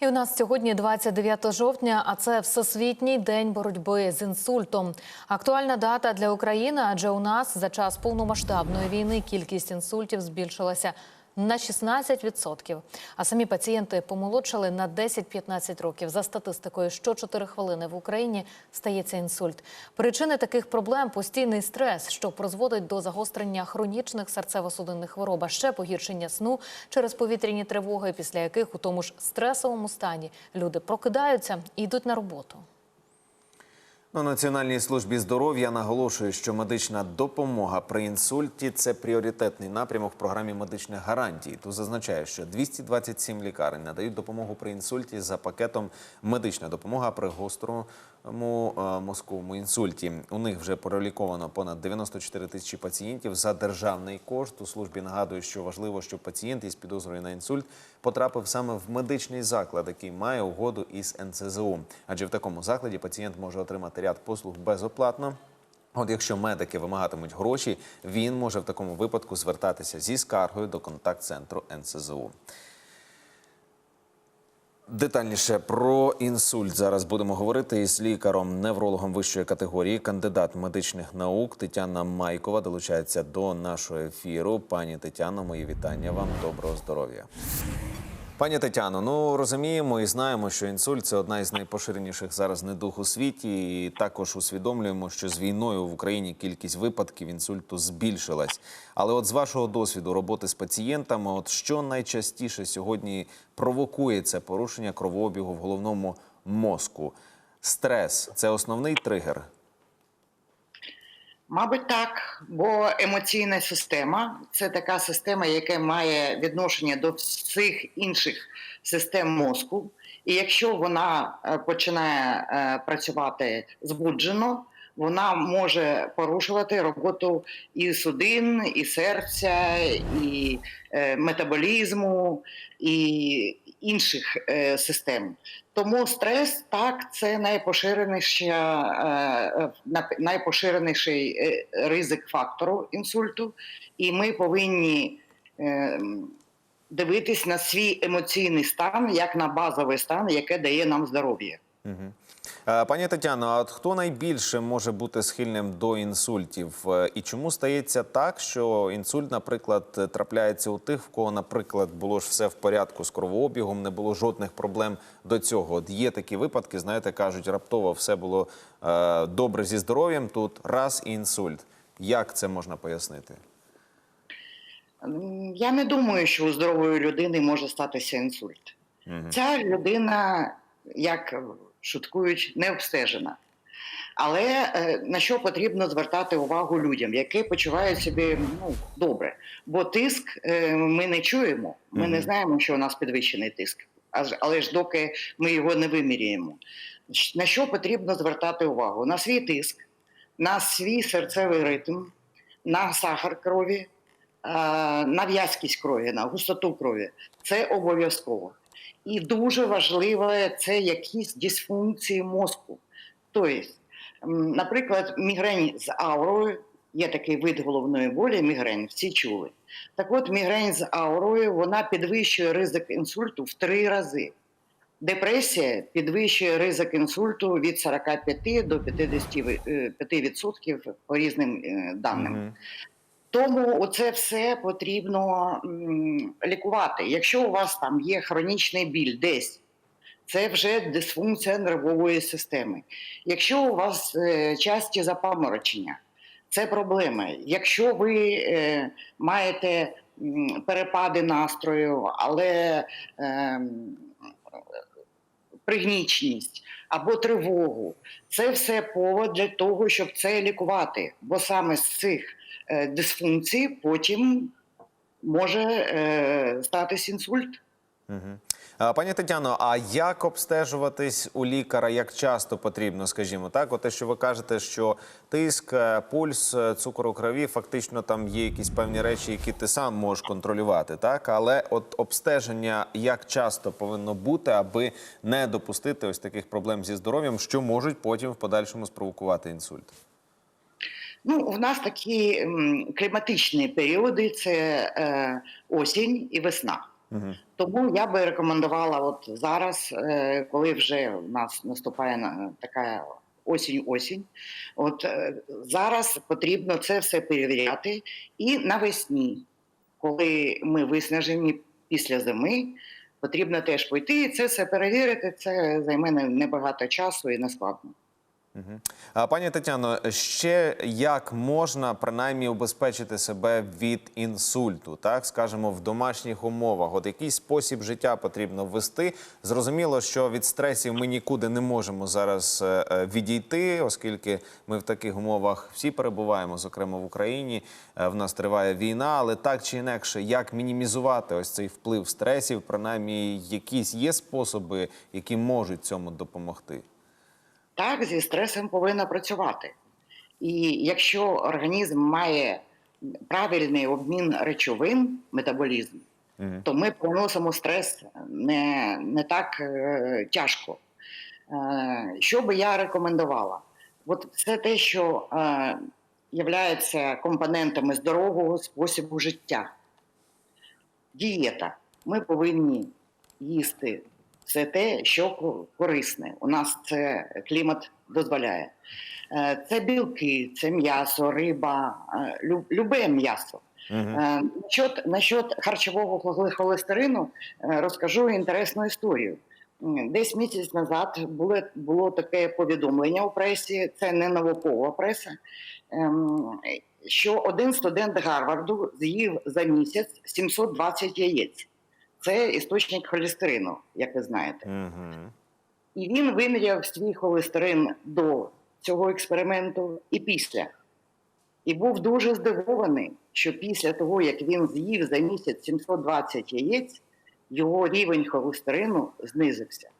І у нас сьогодні 29 жовтня, а це Всесвітній день боротьби з інсультом. Актуальна дата для України, адже у нас за час повномасштабної війни кількість інсультів збільшилася на 16%. А самі пацієнти помолодшали на 10-15 років. За статистикою, що 4 хвилини в Україні стається інсульт. Причини таких проблем постійний стрес, що призводить до загострення хронічних серцево-судинних хвороб, а ще погіршення сну через повітряні тривоги, після яких у тому ж стресовому стані люди прокидаються і йдуть на роботу. На Національній службі здоров'я наголошує, що медична допомога при інсульті це пріоритетний напрямок в програмі медичних гарантій. Тут зазначає, що 227 лікарень надають допомогу при інсульті за пакетом медична допомога при гострому е, мозковому інсульті. У них вже переліковано понад 94 тисячі пацієнтів за державний кошт. У службі нагадує, що важливо, щоб пацієнт із підозрою на інсульт потрапив саме в медичний заклад, який має угоду із НЦЗУ. Адже в такому закладі пацієнт може отримати ряд послуг безоплатно. От якщо медики вимагатимуть гроші, він може в такому випадку звертатися зі скаргою до контакт-центру НСЗУ. Детальніше про інсульт зараз будемо говорити із лікаром, неврологом вищої категорії, кандидат медичних наук Тетяна Майкова долучається до нашого ефіру. Пані Тетяно, мої вітання вам. Доброго здоров'я. Пані Тетяно, ну розуміємо і знаємо, що інсульт це одна із найпоширеніших зараз недуг у світі. І також усвідомлюємо, що з війною в Україні кількість випадків інсульту збільшилась. Але, от з вашого досвіду роботи з пацієнтами, от що найчастіше сьогодні провокує це порушення кровообігу в головному мозку? Стрес це основний тригер. Мабуть, так, бо емоційна система це така система, яка має відношення до всіх інших систем мозку. І якщо вона е, починає е, працювати збуджено, вона може порушувати роботу і судин, і серця, і е, метаболізму, і інших е, систем. Тому стрес так це найпоширеніший, найпоширеніший е, ризик фактору інсульту, і ми повинні е, дивитись на свій емоційний стан як на базовий стан, яке дає нам здоров'я. Угу. Пані Тетяно, а хто найбільше може бути схильним до інсультів? Е, і чому стається так, що інсульт, наприклад, трапляється у тих, в кого, наприклад, було ж все в порядку з кровообігом, не було жодних проблем до цього? От є такі випадки, знаєте, кажуть, раптово все було е, добре зі здоров'ям. Тут раз і інсульт. Як це можна пояснити? Я не думаю, що у здорової людини може статися інсульт. Угу. Ця людина, як шуткують, не обстежена. Але е, на що потрібно звертати увагу людям, які почувають себе ну, добре? Бо тиск е, ми не чуємо, ми не знаємо, що у нас підвищений тиск, але ж доки ми його не вимірюємо. На що потрібно звертати увагу? На свій тиск, на свій серцевий ритм, на сахар крові, на в'язкість крові, на густоту крові. Це обов'язково. І дуже важливо це якісь дисфункції мозку. Тобто, наприклад, мігрень з аурою, є такий вид головної болі, мігрень, всі чули. Так от, мігрень з аурою вона підвищує ризик інсульту в три рази. Депресія підвищує ризик інсульту від 45 до 55% по різним даним. Mm -hmm. Тому це все потрібно лікувати. Якщо у вас там є хронічний біль десь, це вже дисфункція нервової системи. Якщо у вас е, часті запаморочення, це проблеми. Якщо ви е, маєте перепади настрою, але е, пригніченість або тривогу, це все повод для того, щоб це лікувати. Бо саме з цих дисфункцій потім може е, статись інсульт. Пані Тетяно, а як обстежуватись у лікаря? Як часто потрібно, скажімо так? От те, що ви кажете, що тиск, пульс, цукор у крові, фактично там є якісь певні речі, які ти сам можеш контролювати, так але от обстеження як часто повинно бути, аби не допустити ось таких проблем зі здоров'ям, що можуть потім в подальшому спровокувати інсульт. Ну, в нас такі кліматичні періоди: це е, осінь і весна. Тому я би рекомендувала, от зараз, е, коли вже в нас наступає така осінь-осінь, от е, зараз потрібно це все перевіряти. І навесні, коли ми виснажені після зими, потрібно теж пойти і це все перевірити. Це займе небагато часу і не складно. Пані Тетяно, ще як можна принаймні убезпечити себе від інсульту, так скажемо, в домашніх умовах? От який спосіб життя потрібно ввести? Зрозуміло, що від стресів ми нікуди не можемо зараз е, е, відійти, оскільки ми в таких умовах всі перебуваємо, зокрема в Україні. Е, В нас триває війна, але так чи інакше, як мінімізувати ось цей вплив стресів? Принаймні, якісь є способи, які можуть цьому допомогти. Так, зі стресом повинна працювати. І якщо організм має правильний обмін речовин, метаболізм, Мгм. то ми приносимо стрес не, не так е, тяжко. Е, що би я рекомендувала? От все те, що е, компонентами здорового способу життя. Дієта. Ми повинні їсти все те, що корисне. У нас це клімат дозволяє. Е, Це білки, це м'ясо, риба, е, любе м'ясо. Мгм. Е, Насчет, насчет харчового холестерину розкажу інтересну історію. Десь місяць назад було, було таке повідомлення у пресі, це не наукова преса, ем, що один студент Гарварду з'їв за місяць 720 яєць. Це істочник холестерину, як ви знаєте. Мгм. І він виміряв свій холестерин до цього експерименту і після. І був дуже здивований, що після того, як він з'їв за місяць 720 яєць, його рівень холестерину знизився.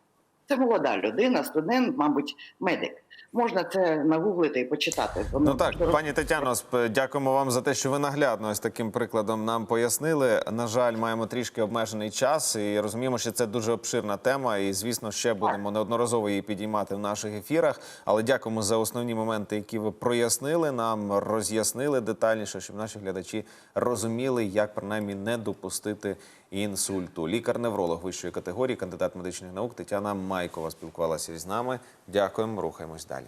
Це молода людина, студент, мабуть, медик. Можна це нагуглити і почитати. Ну так, пані Тетяно, дякуємо вам за те, що ви наглядно ось таким прикладом нам пояснили. На жаль, маємо трішки обмежений час і розуміємо, що це дуже обширна тема. І звісно, ще будемо неодноразово її підіймати в наших ефірах. Але дякуємо за основні моменти, які ви прояснили нам, роз'яснили детальніше, щоб наші глядачі розуміли, як принаймні не допустити інсульту. Лікар-невролог вищої категорії, кандидат медичних наук Тетяна Майкова спілкувалася із нами. Дякуємо, рухаємось далі.